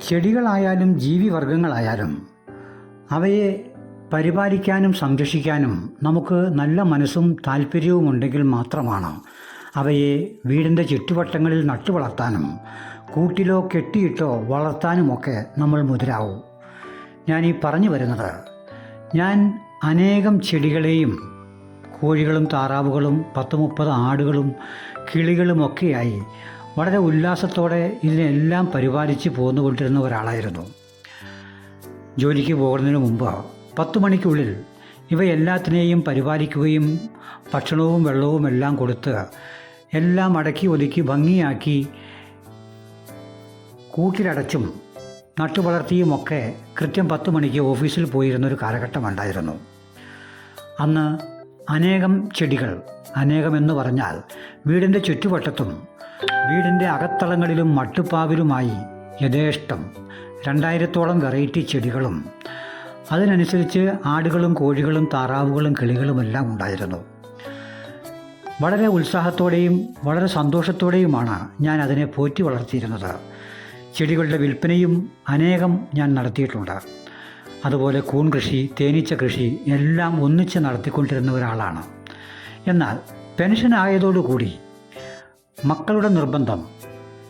ചെടികളായാലും ജീവിവർഗങ്ങളായാലും അവയെ പരിപാലിക്കാനും സംരക്ഷിക്കാനും നമുക്ക് നല്ല മനസ്സും താല്പര്യവും ഉണ്ടെങ്കിൽ മാത്രമാണ് അവയെ വീടിന്റെ ചുറ്റുവട്ടങ്ങളിൽ നട്ടുവളർത്താനും കൂട്ടിലോ കെട്ടിയിട്ടോ വളർത്താനുമൊക്കെ നമ്മൾ മുതിരാവൂ ഞാൻ ഈ പറഞ്ഞു വരുന്നത് ഞാൻ അനേകം ചെടികളെയും കോഴികളും താറാവുകളും പത്ത് മുപ്പത് ആടുകളും കിളികളുമൊക്കെയായി വളരെ ഉല്ലാസത്തോടെ ഇതിനെല്ലാം പരിപാലിച്ച് പോന്നുകൊണ്ടിരുന്ന ഒരാളായിരുന്നു. ജോലിക്ക് പോകുന്നതിന് മുമ്പ് പത്ത് മണിക്കുള്ളിൽ ഇവയെല്ലാത്തിനെയും പരിപാലിക്കുകയും ഭക്ഷണവും വെള്ളവും എല്ലാം കൊടുത്ത് എല്ലാം അടക്കി ഒതുക്കി ഭംഗിയാക്കി കൂട്ടിലടച്ചും നട്ടുവളർത്തിയുമൊക്കെ കൃത്യം പത്ത് മണിക്ക് ഓഫീസിൽ പോയിരുന്നൊരു കാലഘട്ടമുണ്ടായിരുന്നു അന്ന് അനേകം ചെടികൾ അനേകം എന്ന് പറഞ്ഞാൽ വീടിന്റെ ചുറ്റുവട്ടത്തും വീടിന്റെ അകത്തളങ്ങളിലും മട്ടുപ്പാവിലുമായി യഥേഷ്ടം. രണ്ടായിരത്തോളം വെറൈറ്റി ചെടികളും. അതിനനുസരിച്ച് ആടുകളും കോഴികളും താറാവുകളും കിളികളുമെല്ലാം ഉണ്ടായിരുന്നു. വളരെ ഉത്സാഹത്തോടെയും വളരെ സന്തോഷത്തോടെയുമാണ് ഞാൻ അതിനെ പോറ്റി വളർത്തിയിരുന്നത്. ചെടികളുടെ വിൽപ്പനയും അനേകം ഞാൻ നടത്തിയിട്ടുണ്ട്. അതുപോലെ കൂൺ കൃഷി തേനീച്ച കൃഷി എല്ലാം ഒന്നിച്ച് നടത്തിക്കൊണ്ടിരുന്ന ഒരാളാണ്. എന്നാൽ പെൻഷൻ ആയതോടുകൂടി മക്കളുടെ നിർബന്ധം.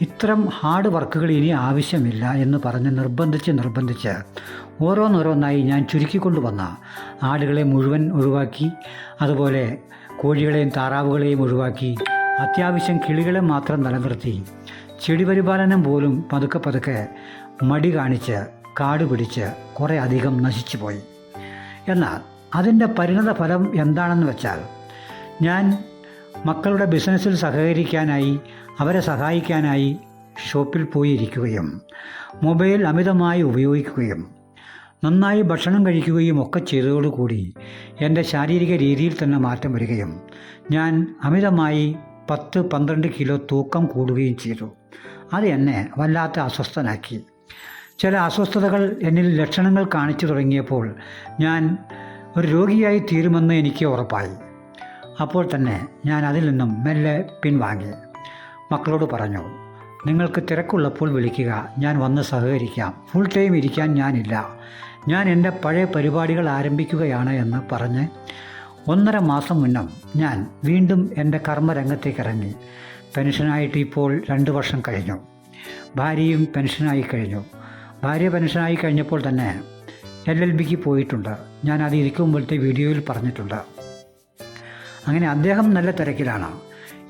ഇത്തരം ഹാർഡ് വർക്കുകൾ ഇനി ആവശ്യമില്ല എന്ന് പറഞ്ഞ് നിർബന്ധിച്ച് നിർബന്ധിച്ച് ഓരോന്നോരോന്നായി ഞാൻ ചുരുക്കിക്കൊണ്ടുവന്ന ആടുകളെ മുഴുവൻ ഒഴിവാക്കി അതുപോലെ കോഴികളെയും താറാവുകളെയും ഒഴിവാക്കി അത്യാവശ്യം കിളികളെ മാത്രം നിലനിർത്തി ചെടി പരിപാലനം പോലും പതുക്കെ പതുക്കെ മടി കാണിച്ച് കാട് പിടിച്ച് കുറേ അധികം നശിച്ചു പോയി. എന്നാൽ അതിന്റെ പരിണത ഫലം എന്താണെന്ന് വെച്ചാൽ ഞാൻ മക്കളുടെ ബിസിനസ്സിൽ സഹകരിക്കാനായി അവരെ സഹായിക്കാനായി ഷോപ്പിൽ പോയിരിക്കുകയും മൊബൈൽ അമിതമായി ഉപയോഗിക്കുകയും നന്നായി ഭക്ഷണം കഴിക്കുകയും ഒക്കെ ചെയ്തതോടുകൂടി എന്റെ ശാരീരിക രീതിയിൽ തന്നെ മാറ്റം വരികയും ഞാൻ അമിതമായി പത്ത് പന്ത്രണ്ട് കിലോ തൂക്കം കൂടുകയും ചെയ്തു. അത് എന്നെ വല്ലാത്ത അസ്വസ്ഥനാക്കി. ചില അസ്വസ്ഥതകൾ എന്നിൽ ലക്ഷണങ്ങൾ കാണിച്ചു തുടങ്ങിയപ്പോൾ ഞാൻ ഒരു രോഗിയായി തീരുമെന്ന് എനിക്ക് ഉറപ്പായി. അപ്പോൾ തന്നെ ഞാൻ അതിൽ നിന്നും മെല്ലെ പിൻവാങ്ങി. മക്കളോട് പറഞ്ഞു നിങ്ങൾക്ക് തിരക്കുള്ളപ്പോൾ വിളിക്കുക. ഞാൻ വന്ന് സഹകരിക്കാം. ഫുൾ ടൈം ഇരിക്കാൻ ഞാനില്ല. ഞാൻ എന്റെ പഴയ പരിപാടികൾ ആരംഭിക്കുകയാണ് എന്ന് പറഞ്ഞ് ഒന്നര മാസം മുന്നം ഞാൻ വീണ്ടും എന്റെ കർമ്മരംഗത്തേക്ക് ഇറങ്ങി. പെൻഷനായിട്ട് ഇപ്പോൾ രണ്ട് വർഷം കഴിഞ്ഞു. ഭാര്യയും പെൻഷനായി കഴിഞ്ഞു. ഭാര്യ പെൻഷനായി കഴിഞ്ഞപ്പോൾ തന്നെ എൽ എൽ ബിക്ക് പോയിട്ടുണ്ട്. ഞാൻ അത് ഇരിക്കുമ്പോഴത്തെ വീഡിയോയിൽ പറഞ്ഞിട്ടുണ്ട്. അങ്ങനെ അദ്ദേഹം നല്ല തിരക്കിലാണ്.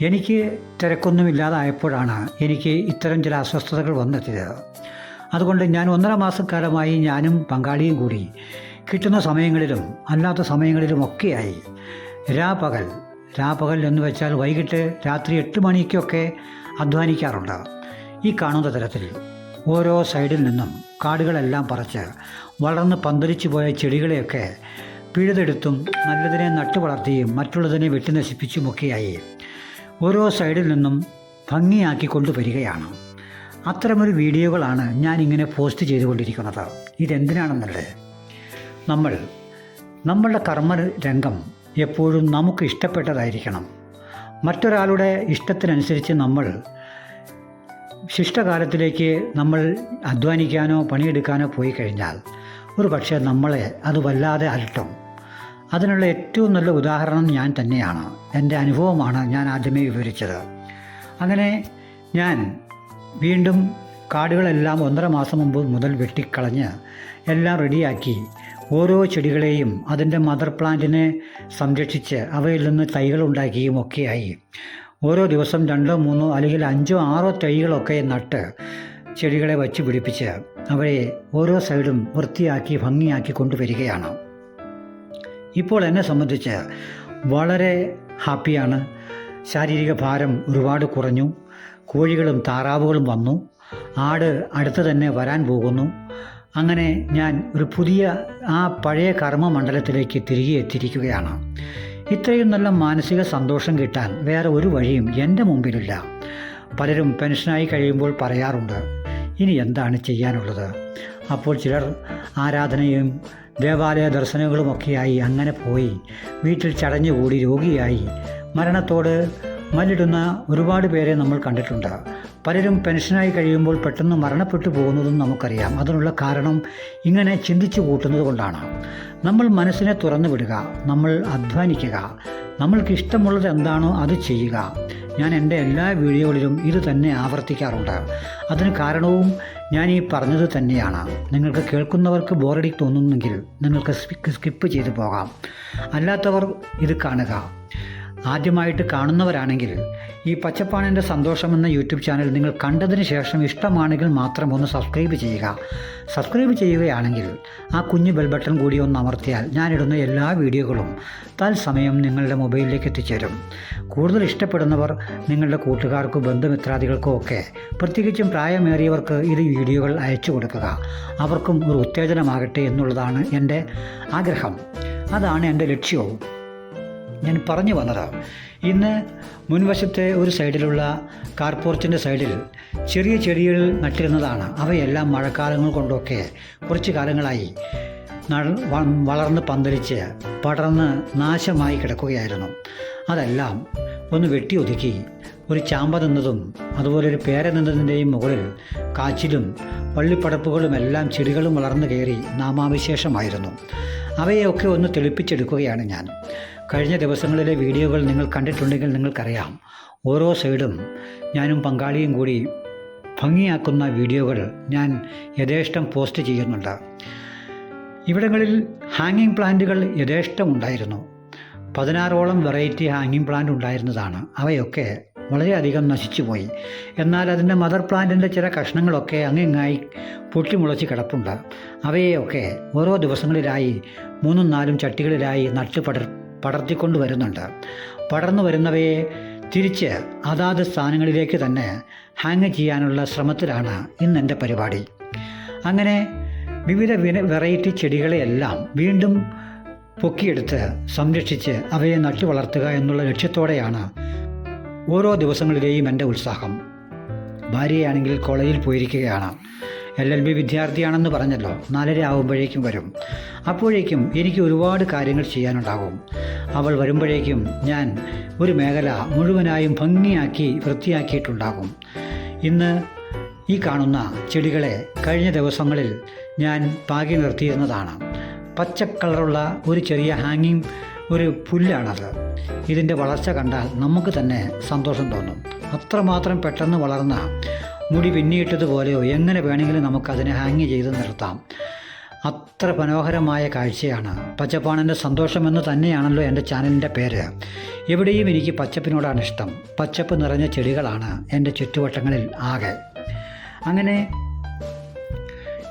എനിക്ക് തിരക്കൊന്നുമില്ലാതായപ്പോഴാണ് എനിക്ക് ഇത്തരം ചില അസ്വസ്ഥതകൾ വന്നെത്തിയത്. അതുകൊണ്ട് ഞാൻ ഒന്നര മാസക്കാലമായി ഞാനും പങ്കാളിയും കൂടി കിട്ടുന്ന സമയങ്ങളിലും അല്ലാത്ത സമയങ്ങളിലും സമയങ്ങളിലുമൊക്കെയായി രാപകൽ രാപകൽ എന്ന് വെച്ചാൽ വൈകിട്ട് രാത്രി എട്ട് മണിക്കൊക്കെ അധ്വാനിക്കാറുണ്ട് ഈ കാണുന്ന തരത്തിൽ. ഓരോ സൈഡിൽ നിന്നും കാടുകളെല്ലാം പറിച്ച് വളർന്ന് പന്തലിച്ചു പോയ ചെടികളെയൊക്കെ പിഴുതെടുത്തും നല്ലതിനെ നട്ടു വളർത്തിയും മറ്റുള്ളതിനെ വെട്ടി നശിപ്പിച്ചുമൊക്കെയായി ഓരോ സൈഡിൽ നിന്നും ഭംഗിയാക്കി കൊണ്ടുവരികയാണ്. അത്തരമൊരു വീഡിയോകളാണ് ഞാൻ ഇങ്ങനെ പോസ്റ്റ് ചെയ്തുകൊണ്ടിരിക്കുന്നത്. ഇതെന്തിനാണെന്നല്ലേ നമ്മൾ നമ്മളുടെ കർമ്മ രംഗം എപ്പോഴും നമുക്ക് ഇഷ്ടപ്പെട്ടതായിരിക്കണം. മറ്റൊരാളുടെ ഇഷ്ടത്തിനനുസരിച്ച് നമ്മൾ ശിഷ്ടകാലത്തിലേക്ക് നമ്മൾ അധ്വാനിക്കാനോ പണിയെടുക്കാനോ പോയി കഴിഞ്ഞാൽ ഒരു പക്ഷേ നമ്മളെ അത് വല്ലാതെ അലട്ടും. അതിനുള്ള ഏറ്റവും നല്ല ഉദാഹരണം ഞാൻ തന്നെയാണ്. എന്റെ അനുഭവമാണ് ഞാൻ ആദ്യമേ വിവരിച്ചത്. അങ്ങനെ ഞാൻ വീണ്ടും കാടുകളെല്ലാം ഒന്നര മാസം മുമ്പ് മുതൽ വെട്ടിക്കളഞ്ഞ് എല്ലാം റെഡിയാക്കി ഓരോ ചെടികളെയും അതിന്റെ മദർ പ്ലാന്റിനെ സംരക്ഷിച്ച് അവയിൽ നിന്ന് തൈകൾ ഉണ്ടാക്കിയും ഒക്കെയായി. ഓരോ ദിവസം രണ്ടോ മൂന്നോ അല്ലെങ്കിൽ അഞ്ചോ ആറോ തൈകളൊക്കെ നട്ട് ചെടികളെ വച്ച് പിടിപ്പിച്ച് അവയെ ഓരോ സൈഡും വൃത്തിയാക്കി ഭംഗിയാക്കി കൊണ്ടുവരികയാണ്. ഇപ്പോൾ എന്നെ സംബന്ധിച്ച് വളരെ ഹാപ്പിയാണ്. ശാരീരിക ഭാരം ഒരുപാട് കുറഞ്ഞു. കോഴികളും താറാവുകളും വന്നു. ആട് അടുത്ത് തന്നെ വരാൻ പോകുന്നു. അങ്ങനെ ഞാൻ ഒരു പുതിയ ആ പഴയ കർമ്മമണ്ഡലത്തിലേക്ക് തിരികെ എത്തിയിരിക്കുകയാണ്. ഇത്രയും നല്ല മാനസിക സന്തോഷം കിട്ടാൻ വേറെ ഒരു വഴിയും എന്റെ മുമ്പിലില്ല. പലരും പെൻഷനായി കഴിയുമ്പോൾ പറയാറുണ്ട് ഇനി എന്താണ് ചെയ്യാനുള്ളത്? അപ്പോൾ ചിലർ ആരാധനയും ദേവാലയ ദർശനങ്ങളുമൊക്കെയായി അങ്ങനെ പോയി. വീട്ടിൽ ചടഞ്ഞുകൂടി രോഗിയായി. മരണത്തോട് മല്ലിടുന്ന ഒരുപാട് പേരെ നമ്മൾ കണ്ടിട്ടുണ്ട്. പലരും പെൻഷനായി കഴിയുമ്പോൾ പെട്ടെന്ന് മരണപ്പെട്ടു പോകുന്നതും നമുക്കറിയാം. അതിനുള്ള കാരണം ഇങ്ങനെ ചിന്തിച്ചു കൂട്ടുന്നത് കൊണ്ടാണ്. നമ്മൾ മനസ്സിനെ തുറന്നു വിടുക നമ്മൾ അധ്വാനിക്കുക നമ്മൾക്ക് ഇഷ്ടമുള്ളത് എന്താണോ അത് ചെയ്യുക. ഞാൻ എന്റെ എല്ലാ വീഡിയോകളിലും ഇത് തന്നെ ആവർത്തിക്കാറുണ്ട്. അതിന് കാരണവും ഞാൻ ഈ പറഞ്ഞത് തന്നെയാണ്. നിങ്ങൾക്ക് കേൾക്കുന്നവർക്ക് ബോറടി തോന്നുന്നെങ്കിൽ നിങ്ങൾക്ക് സ്കിപ്പ് ചെയ്തു പോകാം. അല്ലാത്തവർ ഇത് കാണുക. ആദ്യമായിട്ട് കാണുന്നവരാണെങ്കിൽ ഈ പച്ചപ്പാണിന്റെ സന്തോഷം എന്ന യൂട്യൂബ് ചാനൽ നിങ്ങൾ കണ്ടതിന് ശേഷം ഇഷ്ടമാണെങ്കിൽ മാത്രം ഒന്ന് സബ്സ്ക്രൈബ് ചെയ്യുക. സബ്സ്ക്രൈബ് ചെയ്യുകയാണെങ്കിൽ ആ കുഞ്ഞു ബെൽ ബട്ടൺ കൂടി ഒന്ന് അമർത്തിയാൽ ഞാനിടുന്ന എല്ലാ വീഡിയോകളും തത്സമയം നിങ്ങളുടെ മൊബൈലിലേക്ക് എത്തിച്ചേരും. കൂടുതൽ ഇഷ്ടപ്പെടുന്നവർ നിങ്ങളുടെ കൂട്ടുകാർക്കും ബന്ധുമിത്രാദികൾക്കോ ഒക്കെ പ്രത്യേകിച്ചും പ്രായമേറിയവർക്ക് ഇത് വീഡിയോകൾ അയച്ചു കൊടുക്കുക. അവർക്കും ഒരു ഉത്തേജനമാകട്ടെ എന്നുള്ളതാണ് എന്റെ ആഗ്രഹം. അതാണ് എന്റെ ലക്ഷ്യവും. ഞാൻ പറഞ്ഞു വന്നതാണ് ഇന്ന് മുൻവശത്തെ ഒരു സൈഡിലുള്ള കാർപോർച്ചിന്റെ സൈഡിൽ ചെറിയ ചെടികൾ നട്ടിരുന്നതാണ്. അവയെല്ലാം മഴക്കാലങ്ങൾ കൊണ്ടൊക്കെ കുറച്ച് കാലങ്ങളായി വളർന്ന് പന്തലിച്ച് പടർന്ന് നാശമായി കിടക്കുകയായിരുന്നു. അതെല്ലാം ഒന്ന് വെട്ടി ഒതുക്കി ഒരു ചാമ്പ നിന്നതും അതുപോലെ ഒരു പേര നിന്നതിന്റെയും മുകളിൽ കാച്ചിലും വള്ളിപ്പടപ്പുകളും എല്ലാം ചെടികളും വളർന്നു കയറി നാമാവിശേഷമായിരുന്നു. അവയെയൊക്കെ ഒന്ന് തെളിപ്പിച്ചെടുക്കുകയാണ് ഞാൻ. കഴിഞ്ഞ ദിവസങ്ങളിലെ വീഡിയോകൾ നിങ്ങൾ കണ്ടിട്ടുണ്ടെങ്കിൽ നിങ്ങൾക്കറിയാം. ഓരോ സൈഡും ഞാനും പങ്കാളിയും കൂടി ഭംഗിയാക്കുന്ന വീഡിയോകൾ ഞാൻ യഥേഷ്ടം പോസ്റ്റ് ചെയ്യുന്നുണ്ട്. ഇവിടങ്ങളിൽ ഹാങ്ങിങ് പ്ലാന്റുകൾ യഥേഷ്ടം ഉണ്ടായിരുന്നു. പതിനാറോളം വെറൈറ്റി ഹാങ്ങിങ് പ്ലാന്റ് ഉണ്ടായിരുന്നതാണ്. അവയൊക്കെ വളരെയധികം നശിച്ചുപോയി. എന്നാൽ അതിന്റെ മദർ പ്ലാന്റിന്റെ ചില കഷ്ണങ്ങളൊക്കെ അങ്ങിങ്ങായി പൊട്ടിമുളച്ച് കിടപ്പുണ്ട്. അവയെയൊക്കെ ഓരോ ദിവസങ്ങളിലായി മൂന്നും നാലും ചട്ടികളിലായി നട്ട് പടർ പടർത്തിക്കൊണ്ട് വരുന്നുണ്ട്. പടർന്നു വരുന്നവയെ തിരിച്ച് അതാത് സ്ഥാനങ്ങളിലേക്ക് തന്നെ ഹാങ് ചെയ്യാനുള്ള ശ്രമത്തിലാണ് ഇന്ന് എന്റെ പരിപാടി. അങ്ങനെ വിവിധ വെറൈറ്റി ചെടികളെയെല്ലാം വീണ്ടും പൊക്കിയെടുത്ത് സംരക്ഷിച്ച് അവയെ നട്ടു വളർത്തുക എന്നുള്ള ലക്ഷ്യത്തോടെയാണ് ഓരോ ദിവസങ്ങളിലെയും എന്റെ ഉത്സാഹം. ഭാര്യയാണെങ്കിൽ കോളേജിൽ പോയിരിക്കുകയാണ്. എൽ എൽ ബി വിദ്യാർത്ഥിയാണെന്ന് പറഞ്ഞല്ലോ നാലര ആവുമ്പോഴേക്കും വരും. അപ്പോഴേക്കും എനിക്ക് ഒരുപാട് കാര്യങ്ങൾ ചെയ്യാനുണ്ടാകും. അവൾ വരുമ്പോഴേക്കും ഞാൻ ഒരു മേഖല മുഴുവനായും ഭംഗിയാക്കി വൃത്തിയാക്കിയിട്ടുണ്ടാകും. ഇന്ന് ഈ കാണുന്ന ചെടികളെ കഴിഞ്ഞ ദിവസങ്ങളിൽ ഞാൻ പാകി നിർത്തിയിരുന്നതാണ്. പച്ച കളറുള്ള ഒരു ചെറിയ ഹാങ്ങിങ് ഒരു പുല്ലാണത്. ഇതിന്റെ വളർച്ച കണ്ടാൽ നമുക്ക് തന്നെ സന്തോഷം തോന്നും. അത്രമാത്രം പെട്ടെന്ന് വളർന്ന മുടി പിന്നിയിട്ടതുപോലെയോ എങ്ങനെ വേണമെങ്കിലും നമുക്കതിനെ ഹാങ് ചെയ്ത് നിർത്താം. അത്ര മനോഹരമായ കാഴ്ചയാണ്. പച്ചപ്പാണെന്റെ സന്തോഷമെന്ന് തന്നെയാണല്ലോ എന്റെ ചാനലിന്റെ പേര്. എവിടെയും എനിക്ക് പച്ചപ്പിനോടാണ് ഇഷ്ടം. പച്ചപ്പ് നിറഞ്ഞ ചെടികളാണ് എന്റെ ചുറ്റുവട്ടങ്ങളിൽ ആകെ. അങ്ങനെ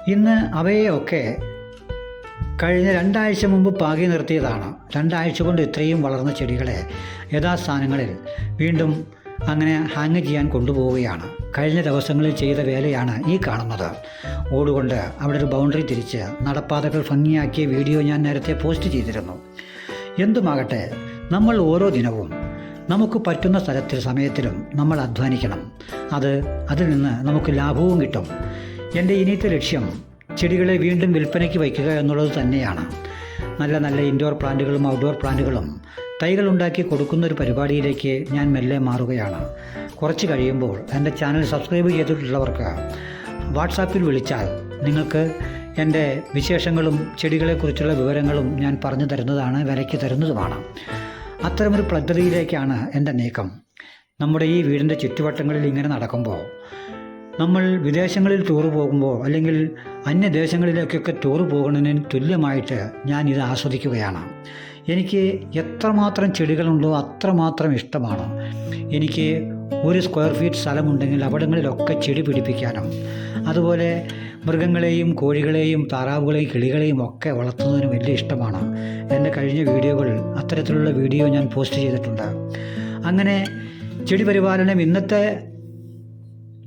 ഇന്ന് അവയെയൊക്കെ കഴിഞ്ഞ രണ്ടാഴ്ച മുമ്പ് പാകി നിർത്തിയതാണ്. രണ്ടാഴ്ച കൊണ്ട് ഇത്രയും വളർന്ന ചെടികളെ യഥാസ്ഥാനങ്ങളിൽ വീണ്ടും അങ്ങനെ ഹാങ് ചെയ്യാൻ കൊണ്ടുപോവുകയാണ്. കഴിഞ്ഞ ദിവസങ്ങളിൽ ചെയ്ത വേലയാണ് ഈ കാണുന്നത്. ഓടുകൊണ്ട് അവിടെ ഒരു ബൗണ്ടറി തിരിച്ച് നടപ്പാതകൾ ഭംഗിയാക്കിയ വീഡിയോ ഞാൻ നേരത്തെ പോസ്റ്റ് ചെയ്തിരുന്നു. എന്തുമാകട്ടെ നമ്മൾ ഓരോ ദിനവും നമുക്ക് പറ്റുന്ന സ്ഥലത്തിൽ സമയത്തിലും നമ്മൾ അധ്വാനിക്കണം. അത് അതിൽ നിന്ന് നമുക്ക് ലാഭവും കിട്ടും. എന്റെ ഇനിയത്തെ ലക്ഷ്യം ചെടികളെ വീണ്ടും വിൽപ്പനയ്ക്ക് വയ്ക്കുക എന്നുള്ളത് തന്നെയാണ്. നല്ല നല്ല ഇൻഡോർ പ്ലാന്റുകളും ഔട്ട്ഡോർ പ്ലാന്റുകളും തൈകൾ ഉണ്ടാക്കി കൊടുക്കുന്ന ഒരു പരിപാടിയിലേക്ക് ഞാൻ മെല്ലെ മാറുകയാണ്. കുറച്ച് കഴിയുമ്പോൾ എന്റെ ചാനൽ സബ്സ്ക്രൈബ് ചെയ്തിട്ടുള്ളവർക്ക് വാട്സാപ്പിൽ വിളിച്ചാൽ നിങ്ങൾക്ക് എന്റെ വിശേഷങ്ങളും ചെടികളെക്കുറിച്ചുള്ള വിവരങ്ങളും ഞാൻ പറഞ്ഞു തരുന്നതാണ് വിലയ്ക്ക് തരുന്നതുമാണ്. അത്തരമൊരു പദ്ധതിയിലേക്കാണ് എന്റെ നീക്കം. നമ്മുടെ ഈ വീടിന്റെ ചുറ്റുവട്ടങ്ങളിൽ ഇങ്ങനെ നടക്കുമ്പോൾ നമ്മൾ വിദേശങ്ങളിൽ ടൂർ പോകുമ്പോൾ അല്ലെങ്കിൽ അന്യദേശങ്ങളിലേക്കൊക്കെ ടൂർ പോകുന്നതിന് തുല്യമായിട്ട് ഞാൻ ഇത് ആസ്വദിക്കുകയാണ്. എനിക്ക് എത്രമാത്രം ചെടികളുണ്ടോ അത്രമാത്രം ഇഷ്ടമാണ്. എനിക്ക് ഒരു സ്ക്വയർ ഫീറ്റ് സ്ഥലമുണ്ടെങ്കിൽ അവിടങ്ങളിലൊക്കെ ചെടി പിടിപ്പിക്കാനും അതുപോലെ മൃഗങ്ങളെയും കോഴികളെയും താറാവുകളെയും കിളികളെയും ഒക്കെ വളർത്തുന്നതിന് വലിയ ഇഷ്ടമാണ്. എന്റെ കഴിഞ്ഞ വീഡിയോകളിൽ അത്തരത്തിലുള്ള വീഡിയോ ഞാൻ പോസ്റ്റ് ചെയ്തിട്ടുണ്ട്. അങ്ങനെ ചെടി പരിപാലനം ഇന്നത്തെ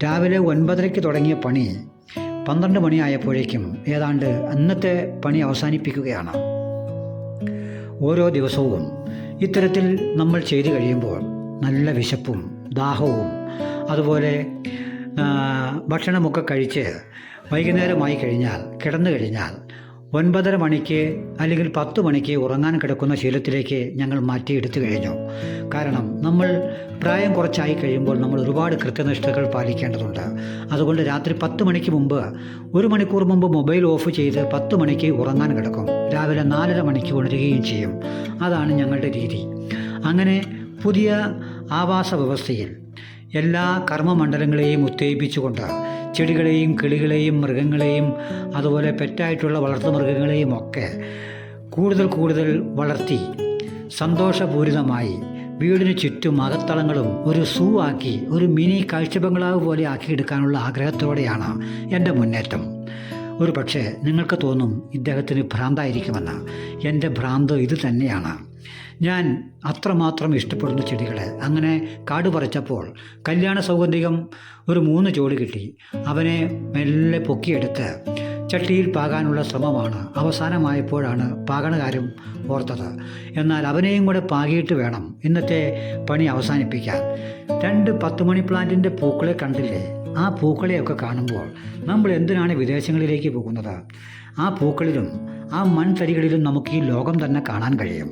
രാവിലെ ഒൻപതരയ്ക്ക് തുടങ്ങിയ പണി പന്ത്രണ്ട് മണിയായപ്പോഴേക്കും ഏതാണ്ട് അന്നത്തെ പണി അവസാനിപ്പിക്കുകയാണ്. ഓരോ ദിവസവും ഇത്തരത്തിൽ നമ്മൾ ചെയ്തു കഴിയുമ്പോൾ നല്ല വിശപ്പും ദാഹവും അതുപോലെ ഭക്ഷണമൊക്കെ കഴിച്ച് വൈകുന്നേരമായി കഴിഞ്ഞാൽ കിടന്നു കഴിഞ്ഞാൽ ഒൻപതര മണിക്ക് അല്ലെങ്കിൽ പത്ത് മണിക്ക് ഉറങ്ങാൻ കിടക്കുന്ന ശീലത്തിലേക്ക് ഞങ്ങൾ മാറ്റിയെടുത്തു കഴിഞ്ഞു. കാരണം നമ്മൾ പ്രായം കുറച്ചായി കഴിയുമ്പോൾ നമ്മൾ ഒരുപാട് കൃത്യനിഷ്ഠകൾ പാലിക്കേണ്ടതുണ്ട്. അതുകൊണ്ട് രാത്രി പത്ത് മണിക്ക് മുമ്പ് ഒരു മണിക്കൂർ മുമ്പ് മൊബൈൽ ഓഫ് ചെയ്ത് പത്ത് മണിക്ക് ഉറങ്ങാൻ കിടക്കും. രാവിലെ നാലര മണിക്ക് ഉണരുകയും ചെയ്യും. അതാണ് ഞങ്ങളുടെ രീതി. അങ്ങനെ പുതിയ ആവാസ വ്യവസ്ഥയിൽ എല്ലാ കർമ്മമണ്ഡലങ്ങളെയും ഉത്തേജിപ്പിച്ചുകൊണ്ട് ചെടികളെയും കിളികളെയും മൃഗങ്ങളെയും അതുപോലെ പെറ്റായിട്ടുള്ള വളർത്തു മൃഗങ്ങളെയും ഒക്കെ കൂടുതൽ കൂടുതൽ വളർത്തി സന്തോഷപൂരിതമായി വീടിന് ചുറ്റും അകത്തളങ്ങളും ഒരു സൂ ആക്കി ഒരു മിനി കാഴ്ച ബംഗ്ലാവ് പോലെ ആക്കിയെടുക്കാനുള്ള ആഗ്രഹത്തോടെയാണ് എന്റെ മുന്നേറ്റം. ഒരു പക്ഷേ നിങ്ങൾക്ക് തോന്നും ഇദ്ദേഹത്തിന് ഭ്രാന്തായിരിക്കുമെന്ന്. എന്റെ ഭ്രാന്ത് ഇത് തന്നെയാണ്. ഞാൻ അത്രമാത്രം ഇഷ്ടപ്പെടുന്ന ചെടികളെ. അങ്ങനെ കാട് പറിച്ചപ്പോൾ കല്യാണ സൗഗന്ധികം ഒരു മൂന്ന് ജോഡി കിട്ടി. അവനെ മെല്ലെ പൊക്കിയെടുത്ത് ചട്ടിയിൽ പാകാനുള്ള ശ്രമമാണ് അവസാനമായപ്പോഴാണ് പാകണകാര്യം ഓർത്തത്. എന്നാൽ അവനെയും കൂടെ പാകിയിട്ട് വേണം ഇന്നത്തെ പണി അവസാനിപ്പിക്കാൻ. രണ്ട് പത്ത് മണി പ്ലാന്റിന്റെ പൂക്കളെ കണ്ടില്ലേ? ആ പൂക്കളെയൊക്കെ കാണുമ്പോൾ നമ്മൾ എന്തിനാണ് വിദേശങ്ങളിലേക്ക് പോകുന്നത്? ആ പൂക്കളിലും ആ മൺതരികളിലും നമുക്ക് ഈ ലോകം തന്നെ കാണാൻ കഴിയും.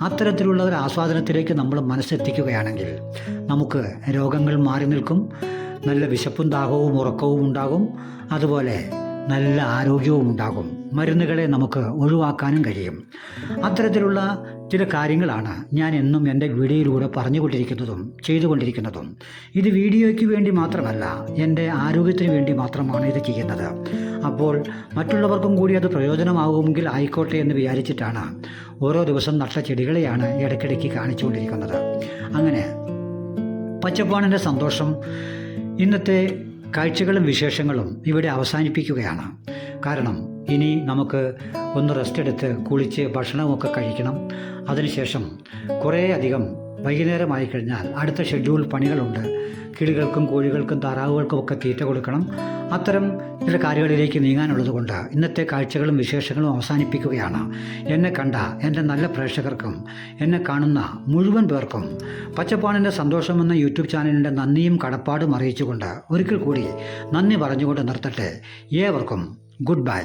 അത്തരത്തിലുള്ള ഒരു ആസ്വാദനത്തിലേക്ക് നമ്മൾ മനസ്സെത്തിക്കുകയാണെങ്കിൽ നമുക്ക് രോഗങ്ങൾ മാറി നിൽക്കും നല്ല വിശപ്പും ദാഹവും ഉറക്കവും ഉണ്ടാകും അതുപോലെ നല്ല ആരോഗ്യവും ഉണ്ടാകും. മരുന്നുകളെ നമുക്ക് ഒഴിവാക്കാനും കഴിയും. അത്തരത്തിലുള്ള ചില കാര്യങ്ങളാണ് ഞാൻ എന്നും എന്റെ വീഡിയോയിലൂടെ പറഞ്ഞുകൊണ്ടിരിക്കുന്നതും ചെയ്തുകൊണ്ടിരിക്കുന്നതും. ഇത് വീഡിയോയ്ക്ക് വേണ്ടി മാത്രമല്ല എന്റെ ആരോഗ്യത്തിന് വേണ്ടി മാത്രമാണ് ഇത് ചെയ്യുന്നത്. അപ്പോൾ മറ്റുള്ളവർക്കും കൂടി അത് പ്രയോജനമാകുമെങ്കിൽ ആയിക്കോട്ടെ എന്ന് വിചാരിച്ചിട്ടാണ് ഓരോ ദിവസം നട്ട ചെടികളെയാണ് ഇടയ്ക്കിടയ്ക്ക് കാണിച്ചുകൊണ്ടിരിക്കുന്നത്. അങ്ങനെ പച്ചപ്പാണിന്റെ സന്തോഷം ഇന്നത്തെ കാഴ്ചകളും വിശേഷങ്ങളും ഇവിടെ അവസാനിപ്പിക്കുകയാണ്. കാരണം ഇനി നമുക്ക് ഒന്ന് റെസ്റ്റ് എടുത്ത് കുളിച്ച് ഭക്ഷണമൊക്കെ കഴിക്കണം. അതിനുശേഷം കുറേ അധികം വൈകുന്നേരമായി കഴിഞ്ഞാൽ അടുത്ത ഷെഡ്യൂൾ പണികളുണ്ട്. കിളികൾക്കും കോഴികൾക്കും താറാവുകൾക്കും ഒക്കെ തീറ്റ കൊടുക്കണം. അത്തരം ചില കാര്യങ്ങളിലേക്ക് നീങ്ങാനുള്ളത് കൊണ്ട് ഇന്നത്തെ കാഴ്ചകളും വിശേഷങ്ങളും അവസാനിപ്പിക്കുകയാണ്. എന്നെ കണ്ട എന്റെ നല്ല പ്രേക്ഷകർക്കും എന്നെ കാണുന്ന മുഴുവൻ പേർക്കും പച്ചപ്പാണിന്റെ സന്തോഷം എന്ന യൂട്യൂബ് ചാനലിന്റെ നന്ദിയും കടപ്പാടും അറിയിച്ചുകൊണ്ട് ഒരിക്കൽ കൂടി നന്ദി പറഞ്ഞുകൊണ്ട് നിർത്തട്ടെ. ഏവർക്കും ഗുഡ് ബൈ.